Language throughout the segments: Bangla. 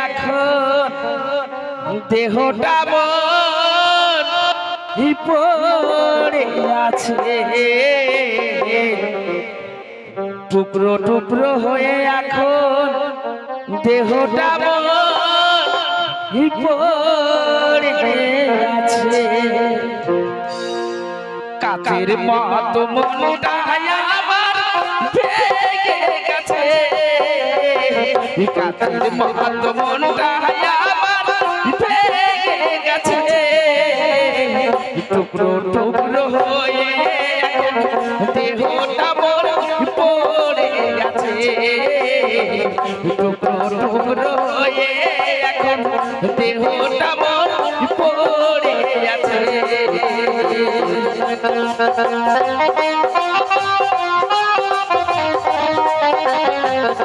এখন দেহটা মন পড়ে আছে? টুকরো টুকরো হয়ে এখন দেহটা মন পড়ে আছে? কাচের মত মনটা আমার কাচের মত মনটা আমার ভেঙে গেছে টুকরো টুকরো হয়ে দেহটা মোর পড়ে গেছে টুকরো টুকরো হয়ে এখন দেহটা মোর পড়ে গেছে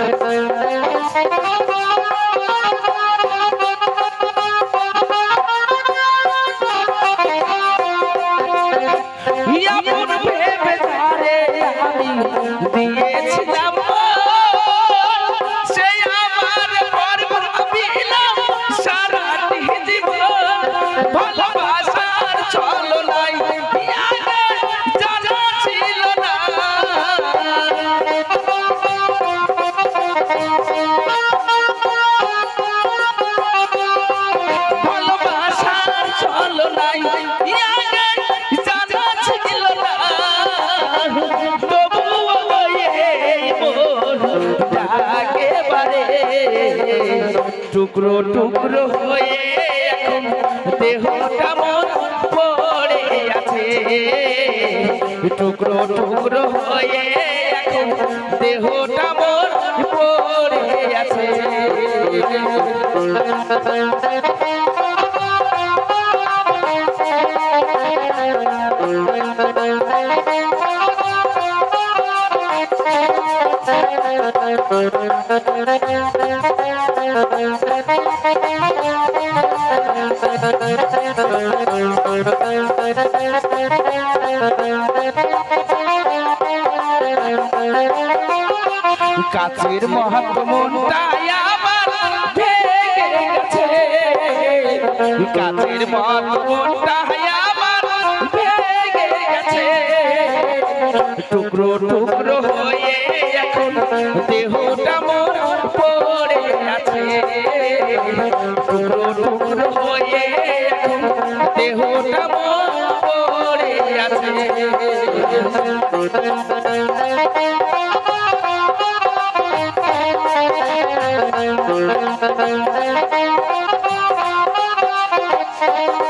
আপন টুকরো টুকরো হয়ে এখন দেহটা মন পড়ে আছে। টুকরো টুকরো হয়ে এখন দেহটা মন পড়ে আছে। কাছের মহাত্মটাই কাছের মহাত্মটাই টুকরো টুকরো হয়ে এখন দেহটা মোর পড়ে আছে। টুকরো টুকরো হয়ে এখন দেহটা মোর পড়ে আছে। জীবন ভালোবাসা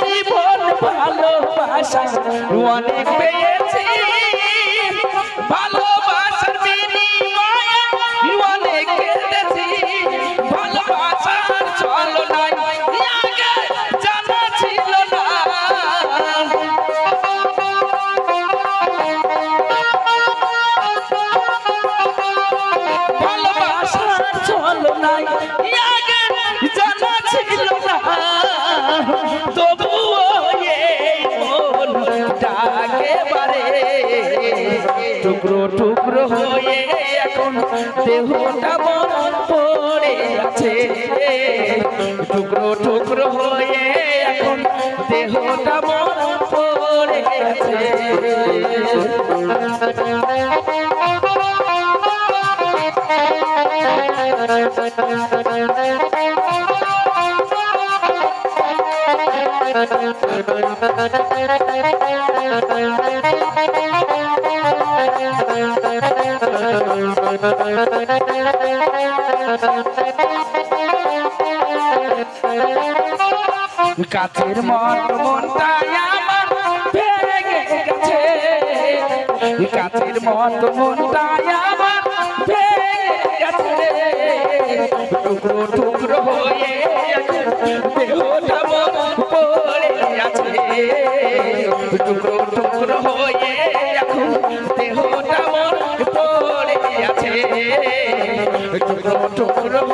জীবন ভালোবাসা অনেক পেয়েছি। ভালোবাসার বিনিময়ে অনেক কেঁদেছি। ভালোবাসার চলো নাই, আগে জানা ছিল না। টুকরো টুকরো হয়ে এখন দেহটা মন পড়ে আছে টুকরো টুকরো হয়ে এখন দেহটা মন পড়ে আছে কাছের মন মনটাই আমার ভেঙে গেছে। কাছের মন মনটাই আমার ভেঙে গেছে। টুকরো